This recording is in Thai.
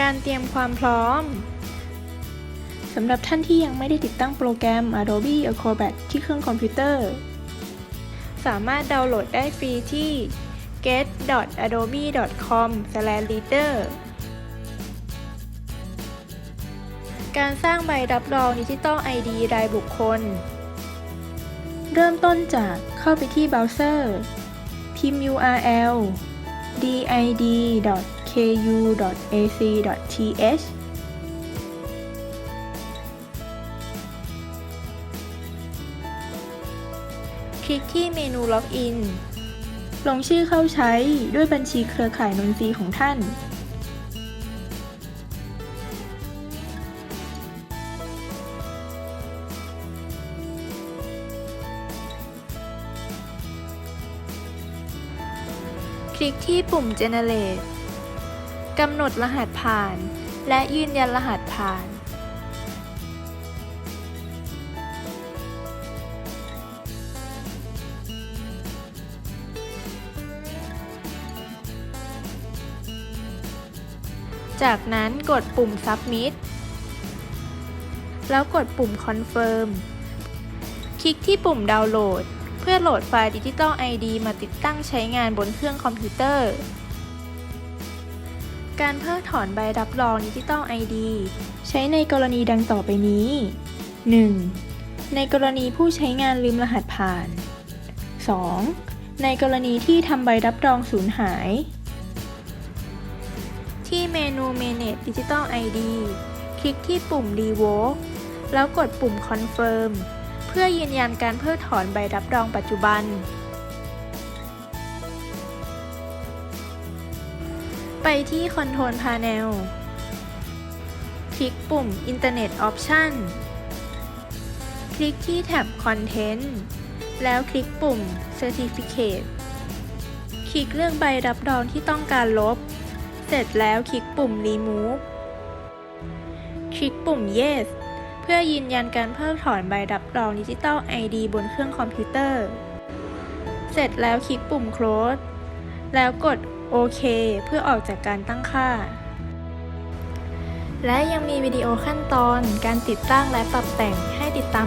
การเตรียมความพร้อมสำหรับท่านที่ยังไม่ได้ติดตั้งโปรแกรม Adobe Acrobat ที่เครื่องคอมพิวเตอร์ สามารถดาวน์โหลดได้ฟรีที่ get.adobe.com/reader การสร้างใบรับรองดิจิตอล ID รายบุคคล เริ่มต้นจากเข้าไปที่เบราว์เซอร์ พิมพ์ URL did. did.ku.ac.th คลิกที่เมนูล็อกอิน ลงชื่อเข้าใช้ด้วยบัญชีเครือข่ายนนทรีย์ของท่าน คลิกที่ปุ่ม Generate กำหนดรหัสผ่าน และยืนยันรหัสผ่าน จากนั้นกดปุ่ม Submit แล้วกดปุ่ม Confirm คลิกที่ปุ่มดาวน์โหลด เพื่อโหลดไฟล์ดิจิตอล ID มาติดตั้งใช้งานบนเครื่องคอมพิวเตอร์ การเพิกถอนใบรับรองดิจิตอล ID ใช้ในกรณีดังต่อไปนี้ 1. ในกรณีผู้ใช้งานลืมรหัสผ่าน 2. ในกรณีที่ทำใบรับรองสูญหาย ที่เมนู Manage Digital ID คลิกที่ปุ่ม Revoke แล้วกดปุ่ม Confirm เพื่อยืนยันการเพิกถอนใบรับรองปัจจุบัน ไปที่ Control Panel คลิกปุ่ม Internet Option คลิกที่แท็บ Content แล้วคลิกปุ่ม Certificate คลิกเลือกใบรับรองที่ต้องการลบ เสร็จแล้วคลิกปุ่ม Remove คลิกปุ่ม Yes เพื่อยืนยันการเพิกถอนใบรับรองดิจิตอล ID บนเครื่องคอมพิวเตอร์ เสร็จแล้วคลิกปุ่ม Close แล้วกด โอเคเพื่อออกจากการตั้งค่า และยังมีวิดีโอขั้นตอนการติดตั้งและปรับแต่งให้ติดตาม